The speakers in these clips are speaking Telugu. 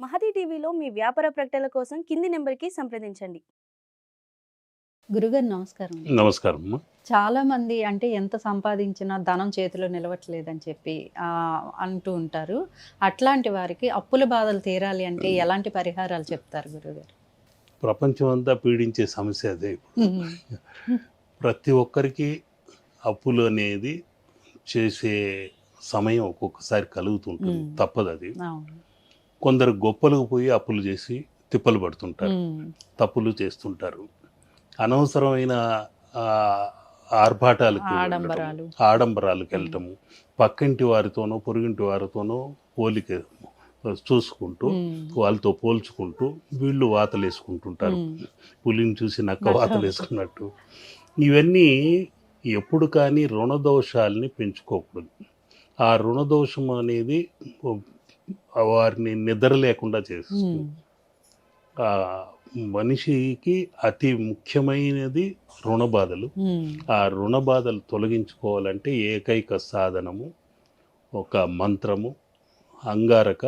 మహతి టీవీలో మీ వ్యాపార ప్రకటనల కోసం కింది నెంబర్కి సంప్రదించండి గురుగారు నమస్కారం. నమస్కారం అమ్మా. చాలా మంది అంటే ఎంత సంపాదించినా ధనం చేతిలో నిలవట్లేదని చెప్పి ఆ, అంటూ ఉంటారు అట్లాంటి వారికి అప్పుల బాధలు తీరాలి అంటే ఎలాంటి పరిహారాలు చెప్తారు గురుగారు ప్రపంచం అంతా పీడించే సమస్య అదే ప్రతి ఒక్కరికి అప్పులు అనేది చేసే సమయం ఒక్కొక్కసారి కలుగుతుంటుంది. తప్పదు అది అవును. కొందరు గొప్పలకు పోయి అప్పులు చేసి తిప్పలు పడుతుంటారు. తప్పులు చేస్తుంటారు. అనవసరమైన ఆర్భాటాలకు. ఆడంబరాలకు వెళ్ళటము పక్కింటి వారితోనో పొరుగింటి వారితోనో పోలిక చూసుకుంటూ వాళ్ళతో పోల్చుకుంటూ వీళ్ళు వాతలు వేసుకుంటుంటారు ఉమ్, పులిని చూసి నక్క నక్క వాతలు వేసుకున్నట్టు ఇవన్నీ ఎప్పుడు కానీ రుణదోషాలని పెంచుకోకూడదు. ఆ రుణదోషం అనేది వారిని నిద్ర లేకుండా చేస్తుంది. మనిషికి అతి ముఖ్యమైనది రుణ బాధలు. ఆ రుణ బాధలు తొలగించుకోవాలంటే ఏకైక సాధనము ఒక మంత్రము అంగారక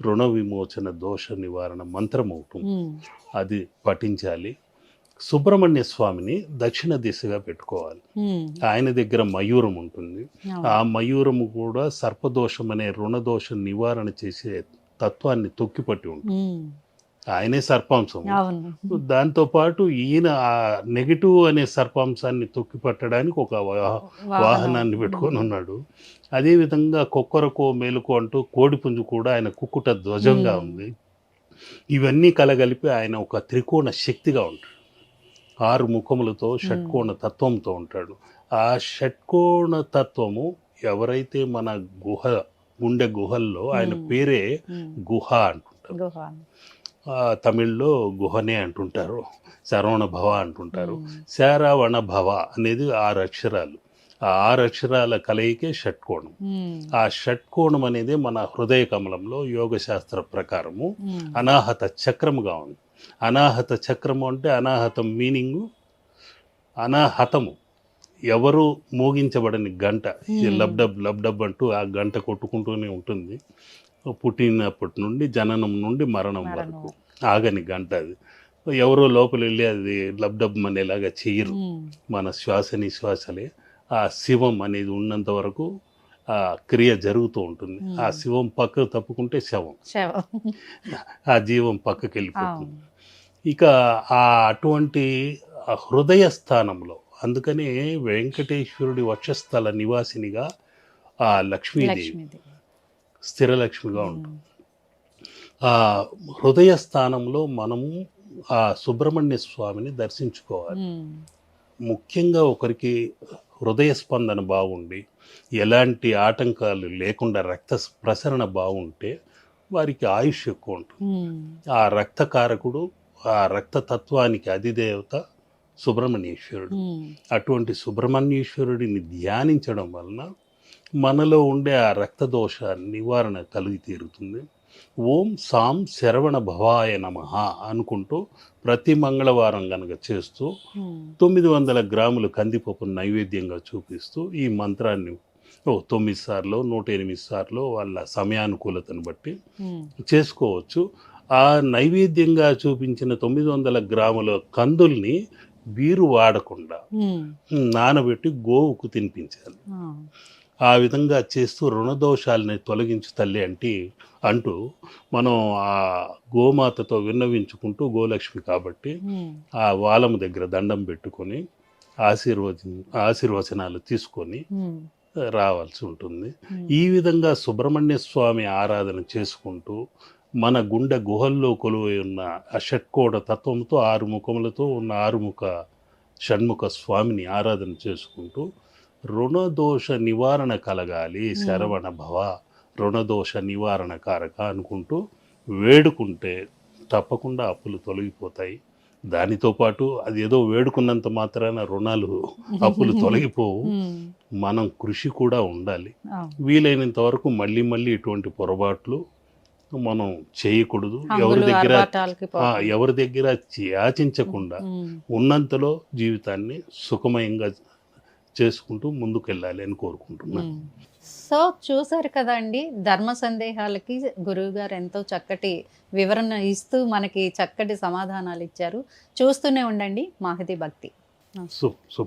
రుణ విమోచన దోష నివారణ మంత్రం ఒకటి అది పఠించాలి. సుబ్రహ్మణ్య స్వామిని దక్షిణ దిశగా పెట్టుకోవాలి. ఆయన దగ్గర మయూరం ఉంటుంది. ఆ మయూరము కూడా సర్పదోషం అనే రుణదోష నివారణ చేసే తత్వాన్ని తొక్కిపట్టి ఉంటుంది. ఆయనే సర్పాంశం. దాంతో పాటు ఈయన ఆ నెగిటివ్ అనే సర్పాంశాన్ని తొక్కిపట్టడానికి ఒక వాహనాన్ని పెట్టుకొని ఉన్నాడు. అదేవిధంగా కొక్కరకో మేలుకో అంటూ కోడిపుంజు కూడా ఆయన కుక్కుట ధ్వజంగా. ఉంది. ఇవన్నీ కలగలిపి ఆయన ఒక త్రికోణ శక్తిగా ఉంటాడు. ఆరు ముఖములతో షట్కోణ తత్వంతో ఉంటాడు. ఆ షట్కోణ తత్వము ఎవరైతే మన గుహ గుండె గుహల్లో ఆయన. పేరే గుహ అంటుంటారు. తమిళ్ళో గుహనే అంటుంటారు శరవణ భవ అంటుంటారు. శారావణ భవ అనేది ఆరు అక్షరాలు. ఆ ఆరు అక్షరాల కలయికే షట్కోణం. ఆ షట్కోణం అనేది మన హృదయ కమలంలో యోగ శాస్త్ర ప్రకారము అనాహత చక్రముగా ఉంది. అనాహత చక్రము అంటే అనాహతం మీనింగు అనాహతము. ఎవరు మోగించబడని గంట. Hmm. లబ్డబ్ లబ్డబ్ అంటూ ఆ గంట కొట్టుకుంటూనే ఉంటుంది. పుట్టినప్పటి నుండి జననం నుండి మరణం వరకు ఆగని గంట అది. ఎవరో లోపల వెళ్ళి అది లబ్డబ్ అనేలాగా చెయ్యరు ఉమ్, మన శ్వాస నిశ్వాసలే. ఆ శివం అనేది ఉన్నంత వరకు ఆ క్రియ జరుగుతూ ఉంటుంది. ఆ Hmm. శివం పక్కకు తప్పుకుంటే శవం. ఆ జీవం పక్కకి వెళ్ళిపోతుంది ఇక ఆ అటువంటి హృదయ స్థానంలో అందుకనే వెంకటేశ్వరుడి వక్షస్థల నివాసినిగా ఆ లక్ష్మీదేవి స్థిరలక్ష్మిగా ఉంటుంది ఆ హృదయ స్థానంలో మనము ఆ సుబ్రహ్మణ్య స్వామిని దర్శించుకోవాలి. ముఖ్యంగా ఒకరికి హృదయ స్పందన బాగుండి ఎలాంటి ఆటంకాలు లేకుండా రక్త ప్రసరణ బాగుంటే వారికి ఆయుష్ ఎక్కువ ఉంటుంది. ఆ రక్తకారకుడు ఆ రక్తతత్వానికి అధిదేవత సుబ్రహ్మణ్యేశ్వరుడు. అటువంటి సుబ్రహ్మణ్యేశ్వరుడిని ధ్యానించడం వలన మనలో ఉండే ఆ రక్తదోష నివారణ కలిగి తీరుతుంది ఓం సాం శరవణ భవాయ నమ అనుకుంటూ ప్రతి మంగళవారం గనక చేస్తూ తొమ్మిది వందల గ్రాముల కందిపప్పు నైవేద్యంగా చూపిస్తూ ఈ మంత్రాన్ని ఓ తొమ్మిది సార్లు నూట ఎనిమిది సార్లు వాళ్ళ సమయానుకూలతను బట్టి చేసుకోవచ్చు. ఆ నైవేద్యంగా చూపించిన తొమ్మిది వందల గ్రాముల కందుల్ని వీరు వాడకుండా నానబెట్టి గోవుకు తినిపించాలి. ఆ, విధంగా చేస్తూ రుణదోషాలని తొలగించు తల్లి అంటే అంటూ మనం ఆ గోమాతతో విన్నవించుకుంటూ గోలక్ష్మి కాబట్టి ఆ వాలము దగ్గర దండం పెట్టుకొని ఆశీర్వచ ఆశీర్వచనాలు తీసుకొని రావాల్సి ఉంటుంది. ఈ విధంగా సుబ్రహ్మణ్య స్వామి ఆరాధన చేసుకుంటూ మన గుండె గుహల్లో కొలువై ఉన్న ఆ షట్కోణ తత్వంతో ఆరు ముఖములతో ఉన్న ఆరుముఖ షణ్ముఖ స్వామిని ఆరాధన చేసుకుంటూ రుణదోష నివారణ కలగాలి శరవణ భవ రుణదోష నివారణ కారక అనుకుంటూ వేడుకుంటే తప్పకుండా అప్పులు తొలగిపోతాయి. దానితో పాటు అది ఏదో వేడుకున్నంత మాత్రాన రుణాలు అప్పులు తొలగిపోవు. మనం కృషి కూడా ఉండాలి. వీలైనంత వరకు మళ్ళీ మళ్ళీ ఇటువంటి పొరపాట్లు మనం చేయకూడదు. ఎవరి దగ్గర. ఎవరి దగ్గర యాచించకుండా ఉన్నంతలో జీవితాన్ని సుఖమయంగా చేసుకుంటూ ముందుకు వెళ్ళాలి అని కోరుకుంటున్నాను. సో చూసారు కదండి ధర్మ సందేహాలకి గురువు గారు ఎంతో చక్కటి వివరణ ఇస్తూ మనకి చక్కటి సమాధానాలు ఇచ్చారు. చూస్తూనే ఉండండి మాహితి భక్తి. శుభం.